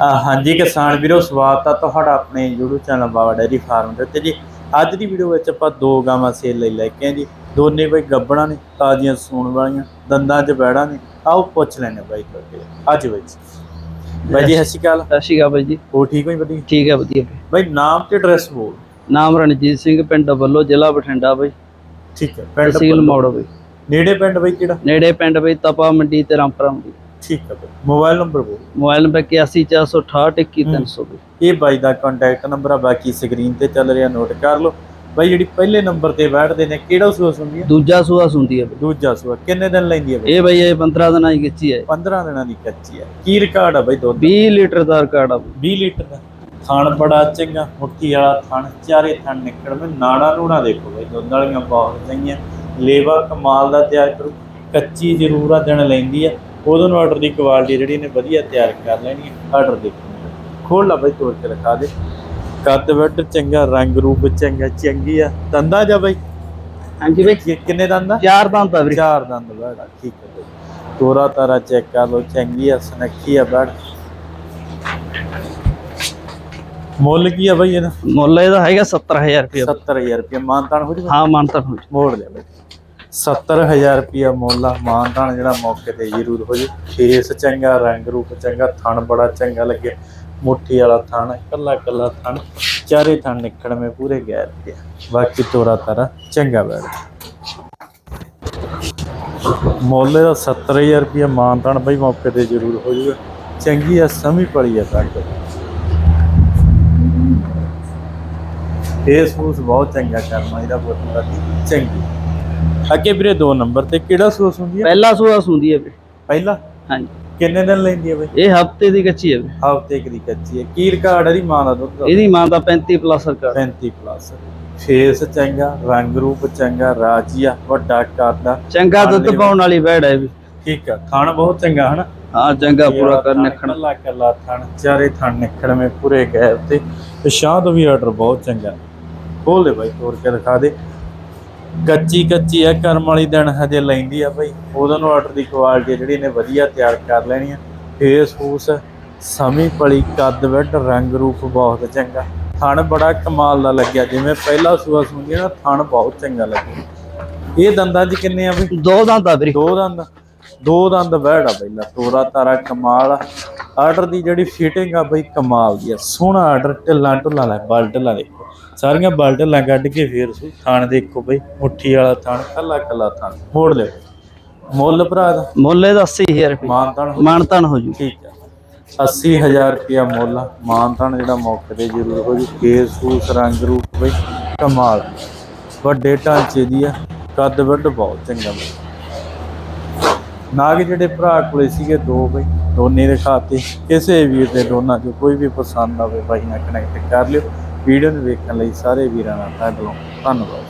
ਹਾਂਜੀ ਕਿਸਾਨ ਵੀਰੋ ਸਵਾਗਤ ਆ ਤੁਹਾਡਾ ਆਪਣੇ YouTube channel Baba dairy farm ਦੇ ਉੱਤੇ ਜੀ। ਅੱਜ ਦੀ ਵੀਡੀਓ ਵਿੱਚ ਆਪਾਂ ਦੋ ਗਾਵਾਂ ਸੇਲ ਲਈ ਲੈ ਕੇ ਆਏ ਜੀ। ਦੋਨੇ ਬਈ ਗੱਬਣਾ ਨੇ ਤਾਜ਼ੀਆਂ ਸੂਣ ਵਾਲੀਆਂ ਦੰਦਾਂ 'ਚ ਬੈੜਾਂ ਨੇ। ਆਓ ਪੁੱਛ ਲੈਣੇ ਬਾਈ ਤੁਹਾਡੇ ਅੱਜ ਵਿੱਚ ਬਾਈ ਜੀ ਸਤਿ ਸ਼੍ਰੀ ਅਕਾਲ। ਸਤਿ ਸ਼੍ਰੀ ਅਕਾਲ ਬਾਈ ਜੀ। ਹੋ ਠੀਕ ਹੋ ਜੀ ਵਧੀਆ? ਠੀਕ ਹੈ ਵਧੀਆ। ਬਾਈ। ਬਾਈ ਨਾਮ ਤੇ ਐਡਰੈਸ ਬੋਲ। ਨਾਮ ਰਣਜੀਤ ਸਿੰਘ ਪਿੰਡ ਵੱਲੋਂ ਜ਼ਿਲ੍ਹਾ ਬਠਿੰਡਾ ਬਾਈ। ਠੀਕ ਹੈ ਪਿੰਡ ਪੱਲੂ। ਮੋੜ ਬਾਈ। ਨੇੜੇ ਪਿੰਡ ਬਾਈ ਕਿਹੜਾ? ਨੇੜੇ ਪਿੰਡ ਬਾਈ ਤਪਾ ਮੰਡੀ ਤੇ ਰਾਮਪੁਰਾ ਮੰਡੀ। ਠੀਕ ਹੈ ਬਾਈ। ਮੋਬਾਈਲ ਨੰਬਰ ਬੋਲ। ਮੋਬਾਈਲ ਨੰਬਰ 8148 21300 ਬਾਈ ਇਹ ਬਾਈ ਦਾ ਕੰਟੈਕਟ ਨੰਬਰ ਆ ਬਾਕੀ ਸਕਰੀਨ ਤੇ ਚੱਲ ਰਿਹਾ ਨੋਟ ਕਰ ਲਓ। ਬਾਈ ਜਿਹੜੀ ਪਹਿਲੇ ਨੰਬਰ ਤੇ ਬੈਠਦੇ ਨੇ ਕਿਹੜਾ ਸੂਸ ਹੁੰਦੀ ਹੈ ਦੂਜਾ ਸੂਆ ਸੁੰਦੀ ਹੈ ਬਾਈ। ਦੂਜਾ ਸੂਆ। ਕਿੰਨੇ ਦਿਨ ਲੈਂਦੀ ਹੈ ਬਾਈ? ਇਹ ਬਾਈ ਇਹ 15 ਦਿਨਾਂ ਦੀ ਗਿੱਚੀ ਹੈ 15 ਦਿਨਾਂ ਦੀ ਕੱਚੀ ਹੈ ਕੀ ਰਿਕਾਰਡ ਆ ਬਾਈ ਦੁੱਧ 20 ਲੀਟਰ ਦਾ ਰਿਕਾਰਡ ਆ ਬਾਈ। 20 ਲੀਟਰ ਦਾ। ਥਣ ਬੜਾ ਚੰਗਾ ਮੁੱਠੀ ਵਾਲਾ ਥਣ ਚਾਰੇ ਥਣ ਨਿਕਲਵੇਂ ਨਾੜਾ ਨੂੜਾ ਦੇਖੋ ਬਾਈ ਦੁੱਧ ਵਾਲੀਆਂ ਬਹੁਤ ਚੰਗੀਆਂ। ਲੇਵਾ ਕਮਾਲ ਦਾ ਤਿਆਰ ਕਰੂ। ਕੱਚੀ ਜ਼ਰੂਰ ਆ ਦਿਨ ਲੈਂਦੀ ਆ। ਉਦੋਂ ਆਰਡਰ ਦੀ ਕੁਆਲਿਟੀ ਜਿਹੜੀ ਨੇ ਵਧੀਆ ਤਿਆਰ ਕਰ ਲੈਣੀ ਹੈ ਆਰਡਰ ਦੇਖੋ ਖੋਲ ਲਾ ਬਾਈ ਤੋੜ ਕੇ ਰਖਾ ਦੇ। ਕੱਦ ਵੱਡ ਚੰਗਾ ਰੰਗ ਰੂਪ ਚੰਗਾ ਚੰਗੀ ਆ। ਦੰਦਾ ਜਾ ਬਾਈ। ਹਾਂਜੀ ਬਾਈ। ਕਿੰਨੇ ਦੰਦਾ ਚਾਰ ਦੰਦ ਆ ਵੀਰੇ। ਚਾਰ ਦੰਦ ਬੜਾ ਠੀਕ ਹੈ ਤੋਰਾ ਤਾਰਾ ਚੈੱਕ ਕਰ ਲਓ ਚੰਗੀ ਆ ਸੁਨੱਖੀ ਆ ਬੜ ਮੁੱਲ ਕੀ ਆ ਬਾਈ ਇਹਦਾ? ਮੁੱਲ ਇਹਦਾ ਹੈਗਾ 70000 ਰੁਪਏ 70000 ਰੁਪਏ ਮਾਨਤਾਨ ਹੋ ਜੂਗਾ ਹਾਂ ਮਾਨਤਾ ਹੋ ਮੋੜ ਲਿਆ ਬਾਈ। 70000 ਰੁਪਏ ਮੁੱਲ ਆ। ਮਾਨਤਾਨ ਜਿਹੜਾ ਮੌਕੇ ਤੇ ਜ਼ਰੂਰ ਹੋ ਜੂ। ਫੇਸ ਚੰਗਾ, ਰੰਗ ਰੂਪ ਚੰਗਾ, ਥਣ ਬੜਾ ਚੰਗਾ ਲੱਗੇ। ਮੁੱਠੀ ਵਾਲਾ ਥਣ ਕੱਲਾ ਕੱਲਾ ਥਣ, ਚਾਰੇ ਥਣ ਨਿਕਲਵੇਂ ਪੂਰੇ ਗੈਰ ਤੇ ਬਾਕੀ ਤੋਰਾ ਤਾਰਾ ਚੰਗਾ ਬੈਠ ਮੁੱਲ ਇਹਦਾ 70000 ਰੁਪਏ ਮਾਨਤਾਨ ਬਈ ਮੌਕੇ ਤੇ ਜ਼ਰੂਰ ਹੋ ਜੂਗਾ। ਚੰਗੀ ਆ, ਸਮੀ ਪੜੀ ਆ ਤੱਕ ਫੇਸ ਫੂਸ ਬਹੁਤ ਚੰਗਾ ਕਰਮਾ, ਇਹਦਾ ਬਹੁਤ ਚੰਗੀ। ਅੱਗੇ ਵੀਰੇ ਦੋ ਨੰਬਰ ਤੇ ਕਿਹੜਾ ਸੂਸ ਹੁੰਦੀ ਹੈ? ਪਹਿਲਾ ਸੂਆ ਸੁੰਦੀ ਹੈ ਬਾਈ ਪਹਿਲਾ? ਹਾਂਜੀ। ਕਿੰਨੇ ਦਿਨ ਲੈਂਦੀ ਹੈ ਬਈ? ਇਹ ਹਫ਼ਤੇ ਦੀ ਕੱਚੀ ਹੈ ਹਫ਼ਤੇ ਦੀ ਕੱਚੀ ਹੈ। ਕੀ ਰਿਕਾਰਡ ਹੈ ਦੀ ਮਾਂ ਦਾ ਦੁੱਧ ਦਾ? ਇਹਦੀ ਮਾਂ ਦਾ 35 ਪਲੱਸ ਰਿਕਾਰਡ। 35 ਪਲੱਸ। ਫੇਸ ਚੰਗਾ ਰੰਗ ਰੂਪ ਚੰਗਾ ਰਾਜੀਆ ਵੱਡਾ ਕਰਦਾ। ਚੰਗਾ ਦੁੱਧ। ਪਾਉਣ ਵਾਲੀ ਬੈੜ ਹੈ ਵੀ ਠੀਕ ਆ। ਥਣ ਬਹੁਤ ਚੰਗਾ ਹਨਾ? ਹਾਂ ਚੰਗਾ ਪੂਰਾ ਕਰ ਨਖਣ। ਕੱਲਾ ਕੱਲਾ ਥਣ ਚਾਰੇ ਥਣ ਨਿਕੜਵੇਂ ਪੂਰੇ ਗੈਰ ਤੇ ਸ਼ਾਹ ਤੋਂ ਵੀ ਆਰਡਰ ਬਹੁਤ ਚੰਗਾ। ਖੋਲ ਦੇ ਬਾਈ ਤੋੜ ਕੇ ਦਿਖਾ ਦੇ। ਕੱਚੀ ਕੱਚੀ ਆ ਕਰਮ ਵਾਲੀ ਦਿਨ ਹਜੇ ਲੈਂਦੀ ਆ ਬਾਈ। ਉਦੋਂ ਨੂੰ ਆਰਡਰ ਦੀ ਕੁਆਲਿਟੀ ਜਿਹੜੀ ਨੇ ਵਧੀਆ ਤਿਆਰ ਕਰ ਲੈਣੀ ਆ। ਫੇਸ ਫੂਸ ਸਮੀ ਪਲੀ ਕੱਦ ਵੱਡ ਰੰਗ ਰੂਪ ਬਹੁਤ ਚੰਗਾ। ਥਣ ਬੜਾ ਕਮਾਲ ਦਾ ਲੱਗਿਆ। ਜਿਵੇਂ ਪਹਿਲਾ ਸੂਆ ਸੁਣਦੀ ਨਾ ਥਣ ਬਹੁਤ ਚੰਗਾ ਲੱਗਿਆ। ਇਹ ਦੰਦਾਂ 'ਚ ਕਿੰਨੇ ਆ ਬਈ? ਦੋ ਦੰਦ ਆ ਵੀਰੇ। ਦੋ ਦੰਦ। ਦੋ ਦੰਦ ਬਹਿੜਾ ਪਹਿਲਾਂ ਤੋਰਾ ਤਾਰਾ ਕਮਾਲ ਆਰਡਰ ਦੀ ਜਿਹੜੀ ਫਿਟਿੰਗ ਆ ਬਈ ਕਮਾਲ ਦੀ ਆ ਸੋਹਣਾ ਆਰਡਰ ਢਿੱਲਾਂ ਢੁੱਲਾਂ ਲੈ ਬਲ ਢਿੱਲਾਂ ਦੇਖੋ। ਸਾਰੀਆਂ ਬਲ ਢਿੱਲਾਂ ਕੱਢ ਕੇ ਫੇਰ ਸੂ ਥਾਣ ਦੇਖੋ ਬਈ ਮੁੱਠੀ ਵਾਲਾ ਥਾਣ ਕੱਲਾ ਕੱਲਾ ਥਾਣ ਮੋੜ ਲੈ ਮੁੱਲ ਭਰਾ ਦਾ? ਮੁੱਲ ਇਹਦਾ 80000 ਰੁਪਏ। ਮਾਨਤਾਨ ਮਾਨਤਾਨ ਹੋ ਜੂ। ਠੀਕ ਆ। 80000 ਰੁਪਿਆ ਮੁੱਲ। ਮਾਨਤਾਨ ਜਿਹੜਾ ਮੌਕੇ ਤੇ ਜ਼ਰੂਰ ਹੋ ਜੂ। ਕੇਸ ਫੂਸ ਰੰਗ ਰੂਪ ਬਈ ਕਮਾਲ। ਵੱਡੇ ਢਾਂਚੇ ਦੀ ਆ। ਕੱਦ ਵੱਡ ਬਹੁਤ ਚੰਗਾ ਬਈ। ਨਾਗ ਜਿਹੜੇ ਭਰਾ ਕੋਲੇ ਸੀਗੇ ਦੋ ਬਈ, ਦੋਨੇ ਦੇ ਖਾਤੇ ਕਿਸੇ ਵੀਰ ਦੇ ਦੋਨਾਂ ਚੋਂ ਕੋਈ ਵੀ ਪਸੰਦ ਆਵੇ ਬਾਈ ਨਾਲ ਕਨੈਕਟ ਕਰ ਲਿਓ। ਵੀਡੀਓ ਨੂੰ ਵੇਖਣ ਲਈ ਸਾਰੇ ਵੀਰਾਂ ਦਾ ਤਹਿ ਦਿਲੋਂ ਧੰਨਵਾਦ।